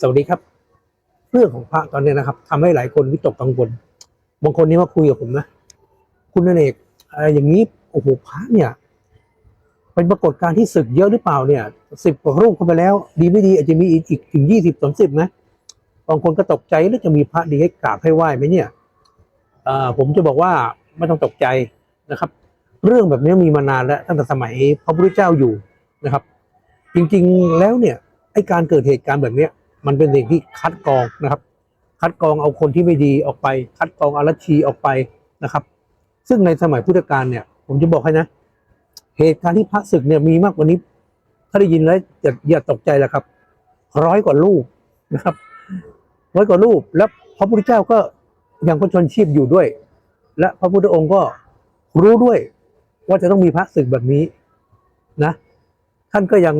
สวัสดีครับ เรื่องของพระตอนนี้นะครับทำให้หลายคนวิตกกังวลบางคนนี่มาคุยกับผมนะ คุณนเนกอะไรอย่างนี้โอ้โหพระเนี่ยเป็นปรากฏการณ์ที่ศึกเยอะหรือเปล่าเนี่ยสิบกว่ารูปเข้าไปแล้ว ดีไม่ดีอาจจะมีอีกอีกถึงยี่สิบสามสิบนะบางคนก็ตกใจแล้วจะมีพระดีให้กราบให้ไหว้ไหมเนี่ยผมจะบอกว่าไม่ต้องตกใจนะครับ เรื่องแบบนี้มีมานานแล้วตั้งแต่สมัยพระพุทธเจ้าอยู่นะครับ จริงๆแล้วเนี่ยไอการเกิดเหตุการณ์แบบเนี้ย มันเป็นสิ่งที่คัดกรองนะครับ คัดกรองเอาคนที่ไม่ดีออกไป คัดกรองอารัชีออกไปนะครับ ซึ่งในสมัยพุทธกาลเนี่ย ผมจะบอกให้นะ เหตุการณ์ที่พระศึกเนี่ยมีมากกว่านี้ ถ้าได้ยินแล้วอย่าอย่าตกใจแล้วครับร้อยกว่ารูปนะครับร้อยกว่ารูปแล้วพระพุทธเจ้าก็ยังพระชนชีพอยู่ด้วย และพระพุทธองค์ก็รู้ด้วย ว่าจะต้องมีพระศึกแบบนี้นะ ท่านก็ยัง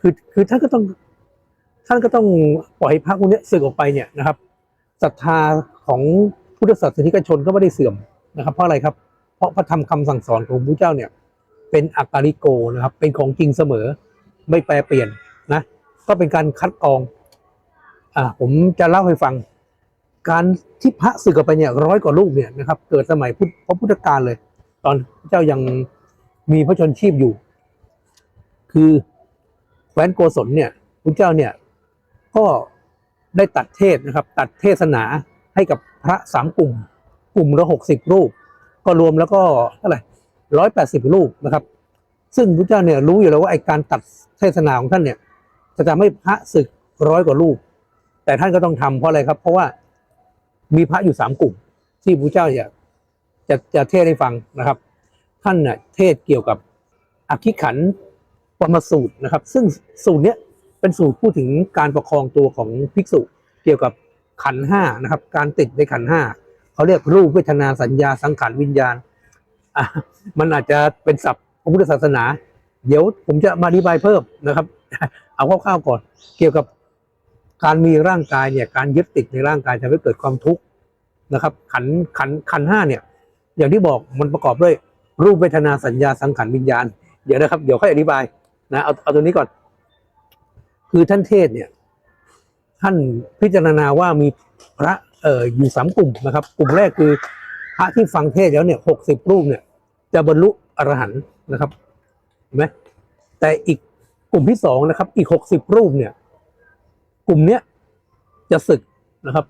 คือคือท่านก็ต้อง ท่านก็ต้องปล่อยให้พระพวกนี้สึกออกไปเนี่ยนะครับศรัทธาของพุทธศาสนิกชนก็ไม่ได้เสื่อมนะครับ เพราะอะไรครับ เพราะพระธรรมคำสั่งสอนของพระเจ้าเนี่ยเป็นอักาลิโกนะครับ เป็นของจริงเสมอไม่แปรเปลี่ยนนะก็เป็นการคัดกรองอ่าผมจะเล่าให้ฟัง การที่พระสึกออกไปเนี่ยร้อยกว่าลูกเนี่ยนะครับเกิดสมัยพุทธพระพุทธกาลเลย ตอนพระเจ้ายังมีพระชนชีพอยู่ คือแคว้นโกศลเนี่ยพระเจ้าเนี่ย ก็ได้ตัดเทศนะครับ ตัดเทศนาให้กับพระสามกลุ่ม กลุ่มละหกสิบรูป ก็รวมแล้วก็เท่าไหร่ร้อยแปดสิบรูปนะครับ ซึ่งพระเจ้าเนี่ยรู้อยู่แล้วว่าไอการตัดเทศนาของท่านเนี่ยจะทำให้พระศึกร้อยกว่ารูป แต่ท่านก็ต้องทำเพราะอะไรครับ เพราะว่ามีพระอยู่สามกลุ่ม ที่พระเจ้าอยากจะจะเทศให้ฟังนะครับ ท่านเนี่ยเทศเกี่ยวกับอคิขันปรมสูตรนะครับ ซึ่งสูตรเนี้ย เป็นสูตรพูดถึงการประคองตัวของภิกษุเกี่ยวกับขันห้านะครับ การติดในขันห้าเขาเรียกรูปเวทนาสัญญาสังขารวิญญาณอะมันอาจจะเป็นศัพท์พระพุทธศาสนา เดี๋ยวผมจะมาอธิบายเพิ่มนะครับ เอาคร่าวๆก่อน เกี่ยวกับการมีร่างกายเนี่ยการยึดติดในร่างกายทำให้เกิดความทุกข์นะครับ ขันขันขันห้าเนี่ย อย่างที่บอกมันประกอบด้วยรูปเวทนาสัญญาสังขารวิญญาณ เดี๋ยวนะครับ เดี๋ยวค่อยอธิบายนะเอาเอาตัวนี้ก่อน คือท่านเทศเนี่ยท่านพิจารณาว่ามีพระเอ่ออยู่สามกลุ่มนะครับ กลุ่มแรกคือพระที่ฟังเทศแล้วเนี่ยหกสิบรูปเนี่ย จะบรรลุอรหันต์นะครับเห็นไหมแต่อีกกลุ่มที่สองนะครับ อีกหกสิบรูปเนี่ย กลุ่มเนี้ยจะศึกนะครับ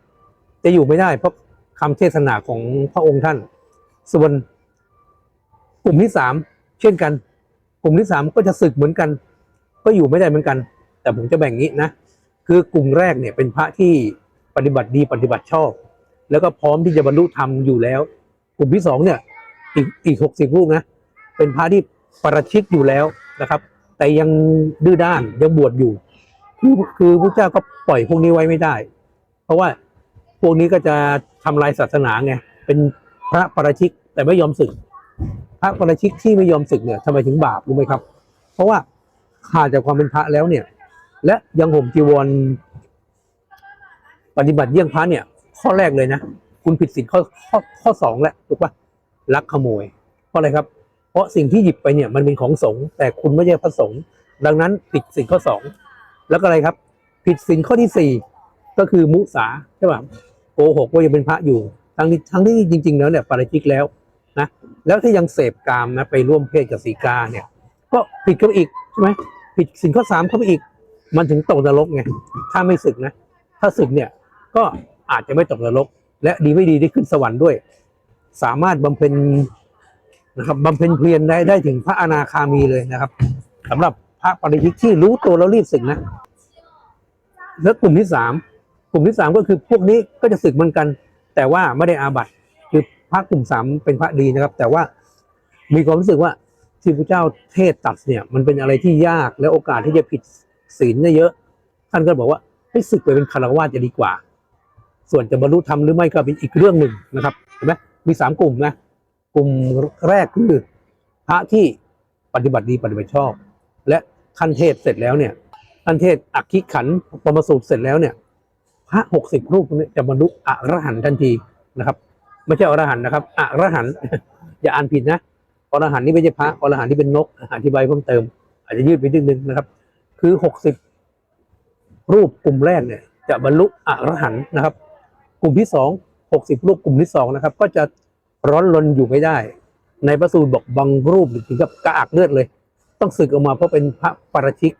จะอยู่ไม่ได้เพราะคำเทศนาของพระองค์ท่าน ส่วนกลุ่มที่สามเช่นกัน กลุ่มที่สามก็จะศึกเหมือนกัน ก็อยู่ไม่ได้เหมือนกัน แต่ผมจะแบ่งงี้นะ คือกลุ่มแรกเนี่ยเป็นพระที่ปฏิบัติดีปฏิบัติชอบ แล้วก็พร้อมที่จะบรรลุธรรมอยู่แล้ว กลุ่มที่สองเนี่ยอีกอีกหกสิบรูปนะ เป็นพระที่ประชิดอยู่แล้วนะครับ แต่ยังดื้อด้านยังบวชอยู่ คือคือพระเจ้าก็ปล่อยพวกนี้ไว้ไม่ได้ เพราะว่าพวกนี้ก็จะทำลายศาสนาไงเป็นพระประชิกแต่ไม่ยอมศึก พระประชิกที่ไม่ยอมศึกเนี่ยทำไมถึงบาปรู้ไหมครับ เพราะว่าขาดจากความเป็นพระแล้วเนี่ย และยังห่มจีวรปฏิบัติเยี่ยงพระเนี่ย ข้อแรกเลยนะ คุณผิดศีลข้อข้อข้อสองแล้วถูกปะลักขโมย เพราะอะไรครับ เพราะสิ่งที่หยิบไปเนี่ย มันเป็นของสงฆ์แต่คุณไม่ใช่พระสงฆ์ดังนั้นผิดศีลข้อสองแล้วก็อะไรครับ ผิดศีลข้อที่สี่ก็คือมุสาใช่ป่ะโกหกว่ายังเป็นพระอยู่ทั้งที่ทั้งที่จริง ๆ แล้วเนี่ยปาราชิกแล้วนะแล้วถ้ายังเสพกามนะไปร่วมเพศกับสีกาเนี่ย ก็ผิดเข้าไปอีกใช่ไหมผิดศีลข้อสามเข้าไปอีก มันถึงตกนรกไงถ้าไม่ศึกนะ ถ้าศึกเนี่ยก็อาจจะไม่ตกนรก และดีไม่ดีได้ขึ้นสวรรค์ด้วย สามารถบำเพ็ญนะครับบำเพ็ญเพียรได้ได้ถึงพระอนาคามีเลยนะครับสำหรับพระปริชิกที่รู้ตัวแล้วรีบศึกนะแล้วกลุ่มที่สามกลุ่มที่สามก็คือพวกนี้ก็จะศึกเหมือนกัน แต่ว่าไม่ได้อาบัติคือพระกลุ่มสามเป็นพระดีนะครับ แต่ว่ามีความรู้สึกว่าที่พระเจ้าเทศตัดเนี่ย มันเป็นอะไรที่ยากและโอกาสที่จะผิด ศีลเนี่ยเยอะท่านก็บอกว่าให้ศึกไปเป็นคารวะจะดีกว่า ส่วนจะบรรลุธรรมหรือไม่ก็เป็นอีกเรื่องหนึ่งนะครับเห็นไหมมีสามกลุ่มนะกลุ่มแรกคือพระที่ปฏิบัติดีปฏิบัติชอบ และท่านเทศเสร็จแล้วเนี่ยท่านเทศอักขิขันปรมสูตรเสร็จแล้วเนี่ยพระหกสิบรูปนี้จะบรรลุอรหันต์ทันทีนะครับ ไม่ใช่อรหันต์นะครับอรหันต์อย่าอ่านผิดนะอรหันต์นี่ไม่ใช่พระอรหันต์นี่เป็นนกอธิบายเพิ่มเติม อาจจะยืดไปนิดนึงนะครับ คือหกสิบรูปกลุ่มแรกเนี่ย จะบรรลุอรหันต์นะครับ กลุ่มที่สองหกสิบรูปกลุ่มที่สองนะครับ ก็จะร้อนรนอยู่ไม่ได้ ในพระสูตรบอกบางรูปถึงกับกระอักเลือดเลย ต้องสึกออกมาเพราะเป็นพระปราชิก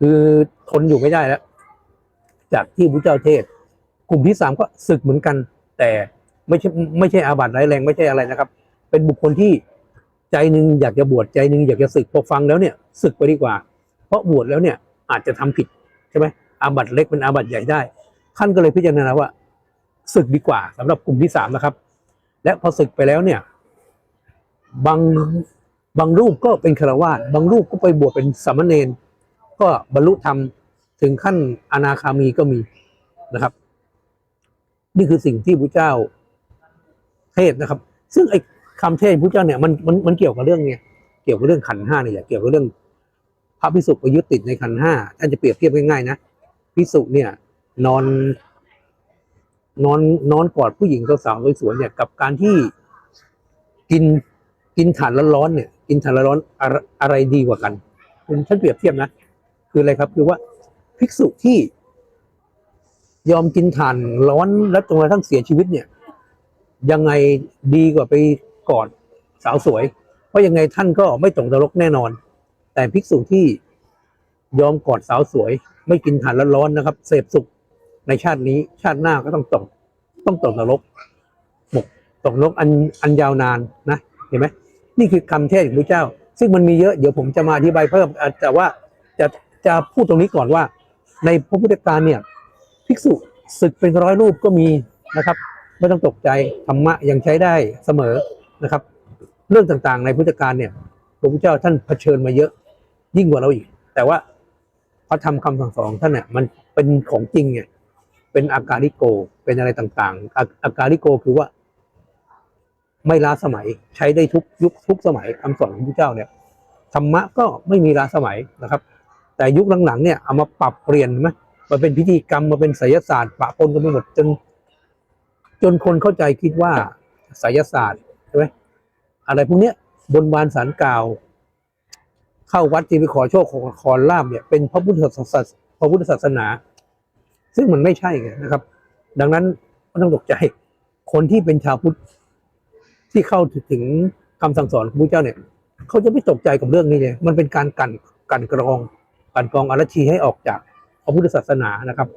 คือทนอยู่ไม่ได้แล้ว จากที่พระเจ้าเทศ กลุ่มที่สามก็ศึกเหมือนกัน แต่ไม่ใช่ไม่ใช่อาบัติร้ายแรงไม่ใช่อะไรนะครับ เป็นบุคคลที่ใจหนึ่งอยากจะบวชใจหนึ่งอยากจะศึกพอฟังแล้วเนี่ยศึกไปดีกว่า เพราะบวชแล้วเนี่ยอาจจะทำผิดใช่ไหมอาบัติเล็กเป็นอาบัติใหญ่ได้ ท่านก็เลยพิจารณาว่าศึกดีกว่าสำหรับกลุ่มที่สามนะครับ และพอศึกไปแล้วเนี่ยบางบางรูปก็เป็นคาวาสบางรูปก็ไปบวชเป็นสามเณรก็บรรลุธรรมถึงขั้นอนาคามีก็มีนะครับ นี่คือสิ่งที่พระเจ้าเทศนะครับ ซึ่งไอ้คำเทศพระเจ้าเนี่ยมันมันมันเกี่ยวกับเรื่องเนี่ยเกี่ยวกับเรื่องขันห้านี่แหละเกี่ยวกับเรื่อง พระพิสุไปยึดติดในขันห้าท่านจะเปรียบเทียบง่ายๆนะพิสุเนี่ย นอนนอนนอนกอดผู้หญิงสาวๆสวยๆเนี่ยกับการที่กินกินถ่านร้อนๆเนี่ย กินถ่านร้อนๆอะไรอะไรดีกว่ากันคุณท่านเปรียบเทียบนะคืออะไรครับคือว่าภิกษุที่ ยอมกินถ่านร้อนและจนกระทั่งเสียชีวิตเนี่ย ยังไงดีกว่าไปกอดสาวสวย เพราะยังไงท่านก็ไม่ตกนรกแน่นอน แต่ภิกษุที่ยอมกอดสาวสวย ไม่กินถ่านร้อนๆนะครับ เสพสุขในชาตินี้ชาติหน้าก็ต้องตกต้องตกนรกหมกตกนรกอันอันยาวนานนะเห็นไหมนี่คือคำเทศของพระเจ้า ซึ่งมันมีเยอะเดี๋ยวผมจะมาอธิบายเพิ่มแต่ว่าจะจะพูดตรงนี้ก่อนว่า ในพระพุทธการเนี่ยภิกษุศึกเป็นร้อยรูปก็มีนะครับไม่ต้องตกใจธรรมะยังใช้ได้เสมอนะครับ เรื่องต่างๆ ในพุทธการเนี่ยพระพุทธเจ้าท่านเผชิญมาเยอะ ยิ่งกว่าเราอีก แต่ว่าพระธรรมคำสั่งสอนท่านเนี่ยมันเป็นของจริงไงเป็นอาการิโก เป็นอะไรต่างๆอาอาการิโกคือว่า ไม่ล้าสมัยใช้ได้ทุกยุคทุกสมัยคำสอนของพระเจ้าเนี่ยธรรมะก็ไม่มีล้าสมัยนะครับ แต่ยุคหลังๆเนี่ยเอามาปรับเปลี่ยนไหมมาเป็นพิธีกรรมมาเป็นไสยศาสตร์ปะปนกันไปหมดจน จนคนเข้าใจคิดว่าไสยศาสตร์ใช่ไหมอะไรพวกเนี้ยบนบานสารกล่าว เข้าวัดที่ไปขอโชคขอขอลาบเนี่ยเป็นพระพุทธศาสนาพระพุทธศาสนา ซึ่งมันไม่ใช่ไงนะครับ ดังนั้นไม่ต้องตกใจคนที่เป็นชาวพุทธที่เข้าถึงคำสั่งสอนของพระเจ้าเนี่ย เขาจะไม่ตกใจกับเรื่องนี้เลยมันเป็นการกันกันกรองกันกรองอรชีให้ออกจากพระพุทธศาสนานะครับ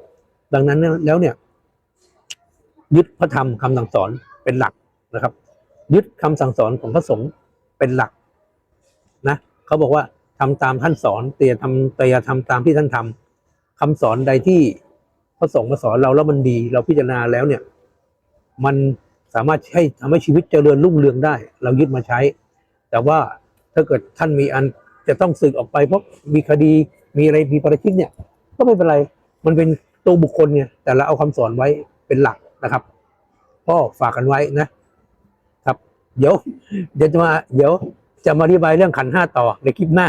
ดังนั้นแล้วเนี่ย ยึดพระธรรมคำสั่งสอนเป็นหลักนะครับ ยึดคำสั่งสอนของพระสงฆ์เป็นหลักนะเขาบอกว่า ทำตามท่านสอนแต่อย่าทำแต่อย่าทำตามที่ท่านทำคำสอนใดที่พระสงฆ์มาสอนเราแล้วมันดี เราพิจารณาแล้วเนี่ย มันสามารถให้ทำให้ชีวิตเจริญรุ่งเรืองได้ เรายึดมาใช้ แต่ว่าถ้าเกิดท่านมีอันจะต้องสึกออกไปเพราะมีคดีมีอะไรมีประชิกเนี่ย ก็ไม่เป็นไร มันเป็นตัวบุคคลเนี่ย แต่เราเอาคำสอนไว้เป็นหลักนะครับก็ฝากกันไว้นะ ครับ เดี๋ยวเดี๋ยวจะมา เดี๋ยวจะมาอธิบายเรื่องขันห้าต่อในคลิปหน้า